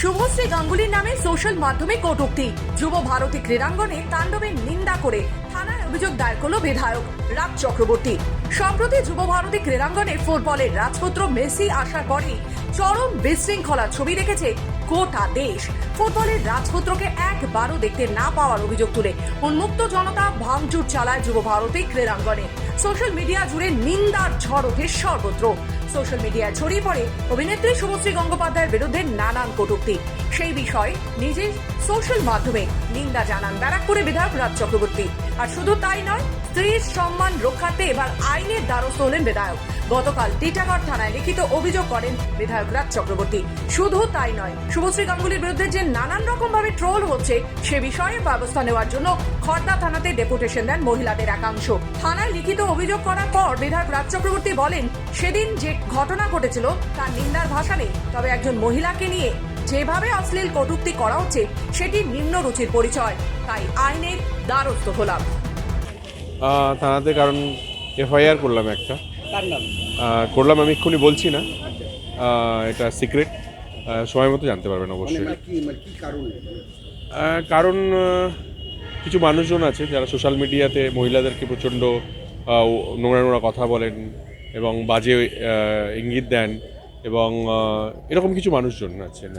শুভশ্রী গাঙ্গুলির নামে সোশ্যাল মাধ্যমে কটূক্তি। যুব ভারতী ক্রীড়াঙ্গনে তাণ্ডবের নিন্দা করে থানায় অভিযোগ দায়ের করল বিধায়ক রাজ চক্রবর্তী। সম্প্রতি যুব ভারতী ক্রীড়াঙ্গনে ফুটবলের রাজপুত্র মেসি আসার পরেই চরম বিশৃঙ্খলা ছবি রেখেছে গোটা দেশ। ফুটবলের রাজপুত্রকে একবারও দেখতে না পাওয়ার অভিযোগ তুলে উন্মুক্ত জনতা ভাঙচুর চালায় যুব ভারতী ক্রীড়াঙ্গনে। সোশ্যাল মিডিয়া জুড়ে নিন্দার ঝড় ওঠে সর্বত্র। সোশ্যাল মিডিয়ায় ছড়িয়ে পড়ে অভিনেত্রী শুভশ্রী গঙ্গোপাধ্যায়ের বিরুদ্ধে নানান কটূক্তি। সেই বিষয়ে নিজের সোশ্যাল মাধ্যমে নিন্দা জানান ব্যারাকপুরে বিধায়ক রাজ চক্রবর্তী। আর শুধু তাই নয়, স্ত্রীর সম্মান রক্ষার্থে এবার আইনের দ্বারস্থ হলেন বিধায়ক। গতকাল টিটাগড় থানায় লিখিত অভিযোগ করেন বিধায়ক রাজ চক্রবর্তী। শুধু তাই নয়, শুভশ্রী গাঙ্গুলির বিরুদ্ধে যে নানান রকম ভাবে ট্রোল হচ্ছে, সে বিষয়ে ব্যবস্থা নেওয়ার জন্য খড়দা থানাতে ডেপুটেশন দেন মহিলাদের একাংশ। থানায় লিখিত অভিযোগ করার পর বিধায়ক রাজ চক্রবর্তী বলেন, সেদিন যে ঘটনা ঘটেছিল, তার নিন্দার ভাষা নেই। তবে একজন মহিলাকে নিয়ে যেভাবে অশ্লীল কটূক্তি করা হচ্ছে, সেটি নিম্ন রুচির পরিচয়। তাই আইনের দ্বারস্থ হলাম। থানাতে কারণ এফআইআর করলাম একটা। করলাম আমি এক্ষুনি বলছি না। এটা সিক্রেট সময় মতো জানতে পারবেন অবশ্যই। মানে মানে কারণ? কিছু মানুষজন আছে যারা সোশ্যাল মিডিয়াতে মহিলাদেরকে প্রচণ্ড নোংরা নোংরা কথা বলেন এবং বাজে ইঙ্গিত দেন এবং এরকম কিছু মানুষজন আছেন।